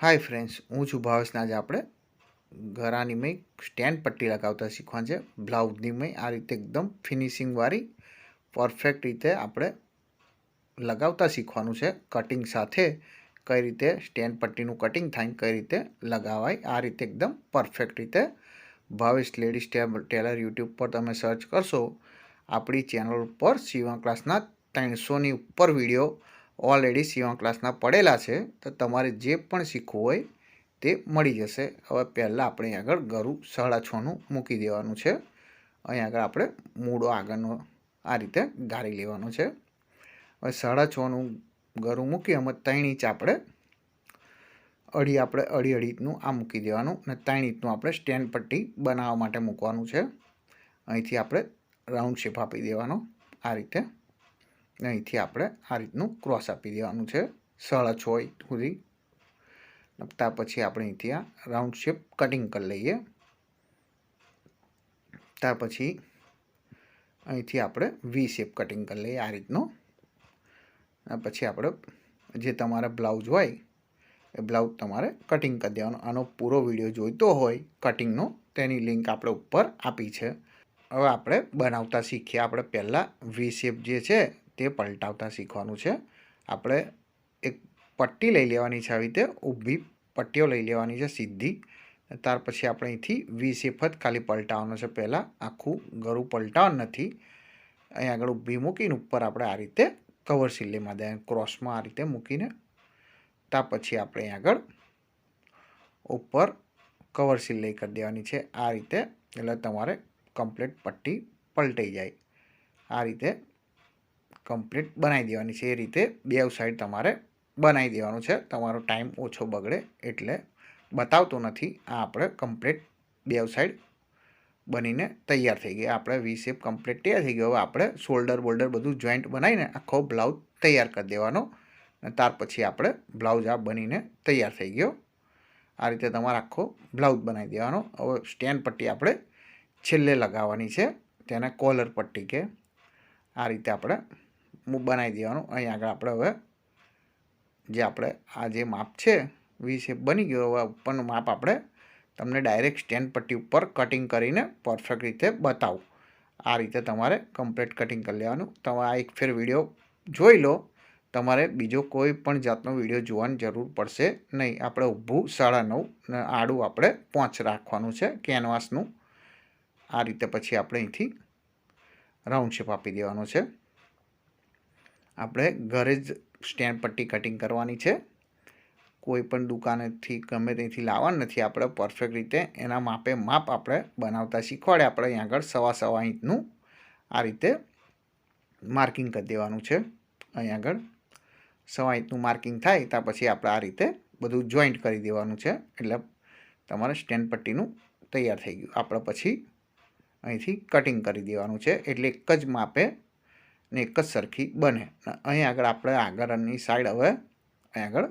Hi friends હું છું ભાવેશના આજે આપણે ઘરાની મેં સ્ટેન્ડ પટ્ટી લગાવતા શીખવાનું છે. બ્લાઉઝની મેં આ રીતે એકદમ ફિનિશિંગવાળી પરફેક્ટ રીતે આપણે લગાવતા શીખવાનું છે. કટિંગ સાથે કઈ રીતે સ્ટેન્ડ પટ્ટીનું કટિંગ થાય કઈ રીતે લગાવાય, આ રીતે એકદમ પરફેક્ટ રીતે ભાવેશ લેડીઝ ટેલર યુટ્યુબ પર તમે સર્ચ કરશો. આપણી ચેનલ ઉપર સીવા ક્લાસના ત્રણસોની ઉપર વીડિયો ઓલરેડી સીવા ક્લાસના પડેલા છે, તો તમારે જે પણ શીખવું હોય તે મળી જશે. હવે પહેલાં આપણે આગળ ગરું સાડા છનું મૂકી દેવાનું છે. અહીં આગળ આપણે મૂળો આગળનો આ રીતે ગાળી લેવાનો છે. હવે સાડા છનું ગરું મૂકી અમે ત્રણ ઇંચ આપણે અઢી આપણે અઢી અઢીનું આ મૂકી દેવાનું અને ત્રણ ઇંચનું આપણે સ્ટેન્ડ પટ્ટી બનાવવા માટે મૂકવાનું છે. અહીંથી આપણે રાઉન્ડ શેપ આપી દેવાનો આ રીતે. અહીંથી આપણે આ રીતનું ક્રોસ આપી દેવાનું છે. સાડા છ સુધી. ત્યાર પછી આપણે અહીંથી આ રાઉન્ડ શેપ કટિંગ કરી લઈએ. ત્યાર પછી અહીંથી આપણે વી શેપ કટિંગ કરી લઈએ આ રીતનું. પછી આપણે જે તમારા બ્લાઉઝ હોય, એ બ્લાઉઝ તમારે કટિંગ કરી દેવાનો. આનો પૂરો વીડિયો જોઈતો હોય કટિંગનો તેની લિંક આપણે ઉપર આપી છે. હવે આપણે બનાવતા શીખીએ. આપણે પહેલાં વી શેપ જે છે તે પલટાવતા શીખવાનું છે. આપણે એક પટ્ટી લઈ લેવાની છે આવી રીતે, ઊભી પટ્ટીઓ લઈ લેવાની છે સીધી. ત્યાર પછી આપણે અહીંથી વી સેફત ખાલી પલટાવવાનું છે પહેલાં. આખું ગરું પલટાવવાનું નથી. અહીં આગળ ઊભી મૂકીને ઉપર આપણે આ રીતે કવર સિલ્લીમાં દે ક્રોસમાં આ રીતે મૂકીને. ત્યાર પછી આપણે અહીં આગળ ઉપર કવર સિલાઈ કરી દેવાની છે. આ રીતે એટલે તમારે કમ્પ્લીટ પટ્ટી પલટાઈ જાય. આ રીતે કમ્પ્લીટ બનાવી દેવાની છે એ રીતે. બે સાઈડ તમારે બનાવી દેવાનું છે. તમારો ટાઈમ ઓછો બગડે એટલે બતાવતો નથી. આ આપણે કમ્પ્લીટ બે સાઈડ બનીને તૈયાર થઈ ગઈ. આપણે વી શેપ કમ્પ્લીટ તૈયાર થઈ ગયો. હવે આપણે શોલ્ડર બોલ્ડર બધું જોઈન્ટ બનાવીને આખો બ્લાઉઝ તૈયાર કરી દેવાનો. અને ત્યાર પછી આપણે બ્લાઉઝ આ બનીને તૈયાર થઈ ગયો. આ રીતે તમારે આખો બ્લાઉઝ બનાવી દેવાનો. હવે સ્ટેન્ડ પટ્ટી આપણે છેલ્લે લગાવવાની છે. તેને કોલર પટ્ટી કે આ રીતે આપણે બનાવી દેવાનું. અહીં આગળ આપણે હવે જે આપણે આ જે માપ છે, વી શેપ બની ગયો. હવે ઉપરનું માપ આપણે તમને ડાયરેક્ટ સ્ટેન્ડ પટ્ટી ઉપર કટિંગ કરીને પરફેક્ટ રીતે બતાવું. આ રીતે તમારે કમ્પ્લીટ કટિંગ કરી લેવાનું. તમે આ એક ફેર વીડિયો જોઈ લો. તમારે બીજો કોઈ પણ જાતનો વીડિયો જોવાની જરૂર પડશે નહીં. આપણે ઊભું સાડા નવ આડું આપણે પોંચ રાખવાનું છે કેનવાસનું. આ રીતે પછી આપણે અહીંથી રાઉન્ડ શેપ આપી દેવાનો છે. આપણે ઘરે જ સ્ટેન્ડ પટ્ટી કટિંગ કરવાની છે. કોઈ પણ દુકાનેથી, ગમે ત્યાંથી લાવવાનું નથી. આપણે પરફેક્ટ રીતે એના માપે માપ આપણે બનાવતા શીખવાડે. આપણે અહીં આગળ સવા સવા ઇંચનું આ રીતે માર્કિંગ કરી દેવાનું છે. અહીં આગળ સવા ઇંચનું માર્કિંગ થાય ત્યાં પછી આપણે આ રીતે બધું જોઈન્ટ કરી દેવાનું છે. એટલે તમારે સ્ટેન્ડ પટ્ટીનું તૈયાર થઈ ગયું. આપણે પછી અહીંથી કટિંગ કરી દેવાનું છે. એટલે એક જ માપે ને એક જ સરખી બને. અહીં આગળ આપણે આગળની સાઈડ હવે અહીં આગળ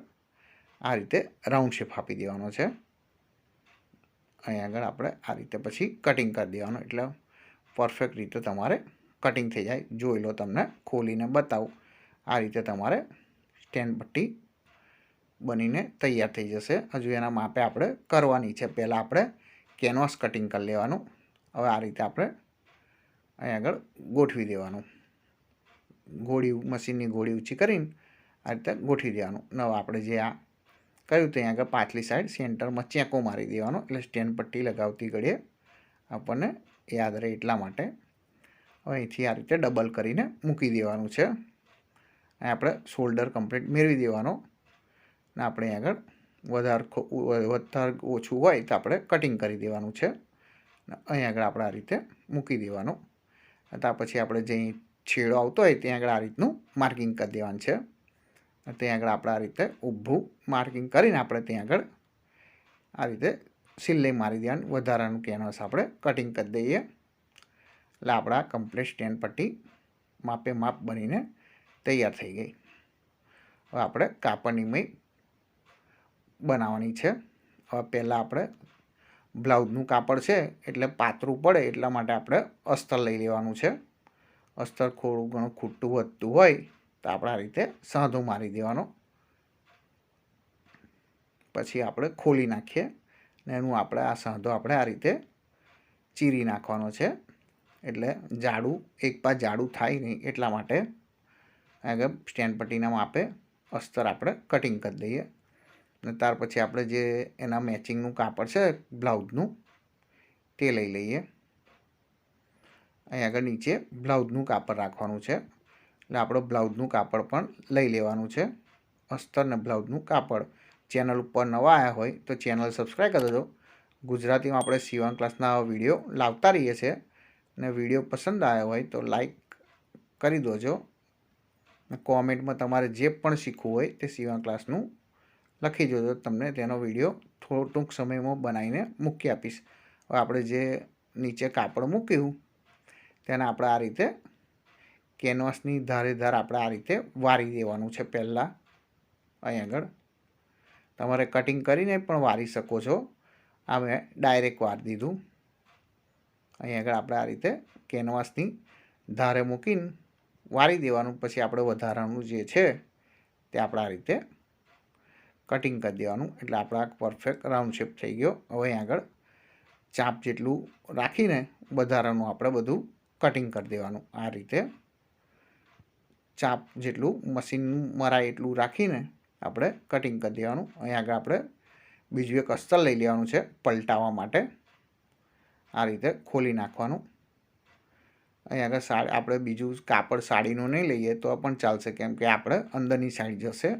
આ રીતે રાઉન્ડ શેપ આપી દેવાનો છે. અહીં આગળ આપણે આ રીતે પછી કટિંગ કરી દેવાનું. એટલે પરફેક્ટ રીતે તમારે કટિંગ થઈ જાય. જોઈ લો તમને ખોલીને બતાવું. આ રીતે તમારે સ્ટેન્ડ પટ્ટી બનીને તૈયાર થઈ જશે. હજુ એના માપે આપણે કરવાની છે. પહેલાં આપણે કેનવાસ કટિંગ કરી લેવાનું. હવે આ રીતે આપણે અહીં આગળ ગોઠવી દેવાનું. ગોળી, મશીનની ગોળી ઊંચી કરીને આ રીતે ગોઠવી દેવાનું. નવ આપણે જે આ કર્યું ત્યાં આગળ પાછલી સાઈડ સેન્ટરમાં ચેકો મારી દેવાનો. એટલે સ્ટેન્ડ પટ્ટી લગાવતી ઘડીએ આપણને યાદ રહે એટલા માટે. હવે અહીંથી આ રીતે ડબલ કરીને મૂકી દેવાનું છે. આપણે શોલ્ડર કમ્પ્લીટ મેળવી દેવાનો. ને આપણે આગળ વધારે વધારે ઓછું હોય તો આપણે કટિંગ કરી દેવાનું છે. અહીં આગળ આપણે આ રીતે મૂકી દેવાનું. ત્યાર પછી આપણે જે છેડો આવતો હોય ત્યાં આગળ આ રીતનું માર્કિંગ કરી દેવાનું છે. ત્યાં આગળ આપણે આ રીતે ઊભું માર્કિંગ કરીને આપણે ત્યાં આગળ આ રીતે સિલાઈ મારી દેવાની. વધારાનું કેનવાસ આપણે કટિંગ કરી દઈએ. એટલે આપણા કમ્પ્લીટ સ્ટેન્ડ પટ્ટી માપે માપ બનીને તૈયાર થઈ ગઈ. હવે આપણે કાપડની મય બનાવવાની છે. હવે પહેલાં આપણે બ્લાઉઝનું કાપડ છે એટલે પાતળું પડે એટલા માટે આપણે અસ્તર લઈ લેવાનું છે. અસ્તર થોડું ઘણું ખૂટતું વધતું હોય, તો આપણે આ રીતે સાંધો મારી દેવાનો. પછી આપણે ખોલી નાખીએ ને એનું આપણે આ સાંધો આપણે આ રીતે ચીરી નાખવાનો છે. એટલે જાડું, એક પા જાડું થાય નહીં એટલા માટે આગળ સ્ટેન્ડ પટ્ટીના માપે અસ્તર આપણે કટિંગ કરી દઈએ. ને ત્યાર પછી આપણે જે એના મેચિંગનું કાપડ છે, બ્લાઉઝનું, તે લઈ લઈએ. અહીં આગળ નીચે બ્લાઉઝનું કાપડ રાખવાનું છે. એટલે આપણો બ્લાઉઝનું કાપડ પણ લઈ લેવાનું છે. અસ્તર ને બ્લાઉઝનું કાપડ. ચેનલ ઉપર નવા આવ્યા હોય તો ચેનલ સબસ્ક્રાઈબ કરી દેજો. ગુજરાતીમાં આપણે સીવણ ક્લાસના વીડિયો લાવતા રહીએ છીએ. ને વીડિયો પસંદ આવ્યો હોય તો લાઈક કરી દોજો. કોમેન્ટમાં તમારે જે પણ શીખવું હોય તે સીવણ ક્લાસનું લખી જોજો તમને તેનો વીડિયો થોડો ટૂંક સમયમાં બનાવીને મૂકી આપીશ. હવે આપણે જે નીચે કાપડ મૂક્યું તેને આપણે આ રીતે કેનવાસની ધારે ધાર આપણે આ રીતે વારી દેવાનું છે પહેલાં. અહીં આગળ. તમારે કટિંગ કરીને પણ વારી શકો છો. આ મેં ડાયરેક્ટ વાર દીધું. અહીં આગળ આપણે આ રીતે કેનવાસની ધારે મૂકીને વારી દેવાનું. પછી આપણે વધારાનું જે છે તે આપણે આ રીતે કટિંગ કરી દેવાનું. એટલે આપણા પરફેક્ટ રાઉન્ડ શેપ થઈ ગયો. હવે આગળ ચાપ જેટલું રાખીને વધારાનું આપણે બધું કટિંગ કરી દેવાનું આ રીતે. ચાપ જેટલું મશીન મરાય એટલું રાખીને આપણે કટિંગ કરી દેવાનું. અહીં આગળ આપણે બીજું એક અસ્તર લઈ લેવાનું છે પલટાવવા માટે. આ રીતે ખોલી નાખવાનું. અહીં આગળ સાડી આપણે બીજું કાપડ સાડીનું નહીં લઈએ તો પણ ચાલશે કેમ કે આપણે અંદરની સાઈડ જશે.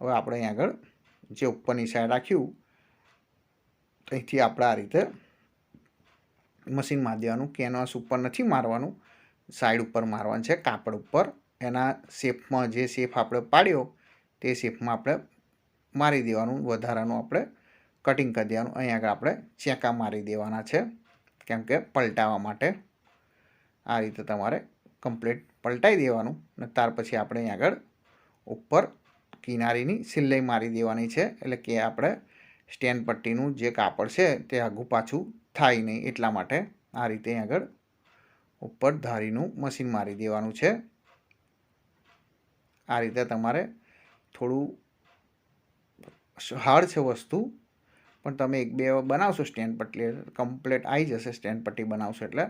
હવે આપણે અહીં આગળ જે ઉપરની સાઈડ રાખ્યું, અહીંથી આપણે આ રીતે મશીન મારી દેવાનું કેનવાસ ઉપર નથી મારવાનું. સાઈડ ઉપર મારવાનું છે, કાપડ ઉપર. એના શેપમાં જે શેપ આપણે પાડ્યો, તે શેપમાં આપણે મારી દેવાનું, વધારાનું આપણે કટિંગ કરી દેવાનું. અહીં આગળ આપણે ચેકા મારી દેવાના છે, કેમ કે પલટાવવા માટે. આ રીતે તમારે કમ્પ્લીટ પલટાઈ દેવાનું. અને ત્યાર પછી આપણે અહીં આગળ ઉપર કિનારીની સિલાઈ મારી દેવાની છે. એટલે કે આપણે સ્ટેન્ડ પટ્ટીનું જે કાપડ છે, તે આઘું પાછું થાય નહીં એટલા માટે આ રીતે આગળ ઉપર ધારીનું મશીન મારી દેવાનું છે. આ રીતે તમારે થોડું હાર્ડ છે વસ્તુ, પણ તમે એક બે બનાવશો સ્ટેન્ડ પટ્ટી કમ્પ્લેટ આવી જશે સ્ટેન્ડ પટ્ટી બનાવશો એટલે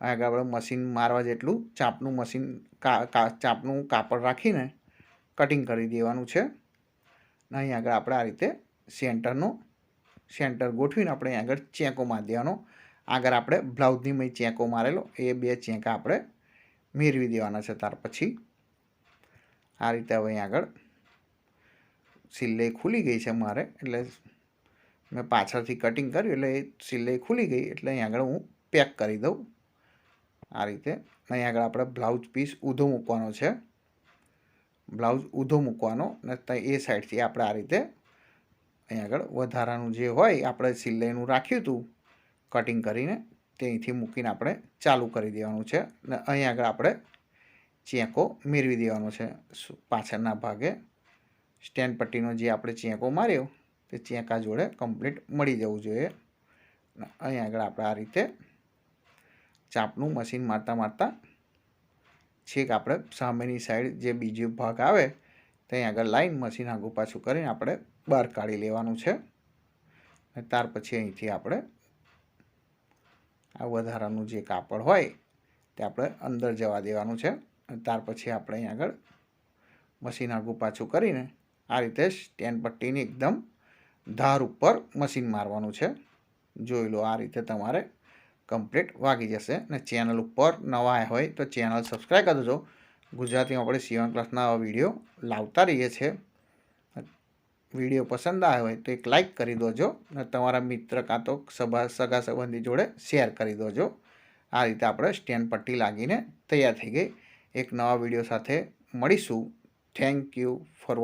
આગળ આપણે મશીન મારવા જેટલું ચાપનું મશીન ચાપનું કાપડ રાખીને કટિંગ કરી દેવાનું છે. અને અહીં આગળ આપણે આ રીતે સેન્ટરનો સેન્ટર ગોઠવીને આપણે આગળ ચેકો મારી દેવાનો આગળ આપણે બ્લાઉઝની મેં ચેકો મારેલો. એ બે ચેકા આપણે મેળવી દેવાના છે ત્યાર પછી. આ રીતે હવે આગળ સિલાઈ ખુલી ગઈ છે મારે. એટલે મેં પાછળથી કટિંગ કર્યું એટલે એ સિલાઈ ખુલી ગઈ. એટલે અહીં આગળ હું પેક કરી દઉં. આ રીતે અહીં આગળ આપણે બ્લાઉઝ પીસ ઊંધો મૂકવાનો છે. બ્લાઉઝ ઊંધો મૂકવાનો ને એ સાઈડથી આપણે આ રીતે અહીં આગળ વધારાનું જે હોય આપણે સિલાઈનું રાખ્યું હતું કટિંગ કરીને ત્યાંથી મૂકીને આપણે ચાલુ કરી દેવાનું છે ને અહીં આગળ આપણે ચેકો મેળવી દેવાનો છે. પાછળના ભાગે સ્ટેન્ડ પટ્ટીનો જે આપણે ચેકો માર્યો તે ચેકા જોડે કમ્પ્લીટ મળી જવું જોઈએ. અહીં આગળ આપણે આ રીતે ચાપનું મશીન મારતા મારતા છેક આપણે સામેની સાઈડ જે બીજો ભાગ આવે, ત્યાં આગળ લાઈન મશીન આગું પાછું કરીને આપણે બહાર કાઢી લેવાનું છે. અને ત્યાર પછી અહીંથી આપણે આ વધારાનું જે કાપડ હોય તે આપણે અંદર જવા દેવાનું છે. અને ત્યાર પછી આપણે અહીં આગળ મશીન આગું પાછું કરીને આ રીતે સ્ટેન્ડ પટ્ટીની એકદમ ધાર ઉપર મશીન મારવાનું છે. જોઈ લો આ રીતે તમારે કમ્પ્લીટ વાગી જશે. અને ચેનલ ઉપર નવા હોય તો ચેનલ સબસ્ક્રાઈબ કરી દેજો. ગુજરાતીમાં આપણે સીવન ક્લાસના વીડિયો લાવતા રહીએ છીએ. વીડિયો પસંદ આવ્યો હોય તો એક લાઈક કરી દોજો અને તમારા મિત્ર કાં તો સભા, સગા સંબંધી જોડે શેર કરી દોજો. આ રીતે આપણે સ્ટેન્ડ પટ્ટી લાગીને તૈયાર થઈ ગઈ. એક નવા વીડિયો સાથે મળીશું. Thank you for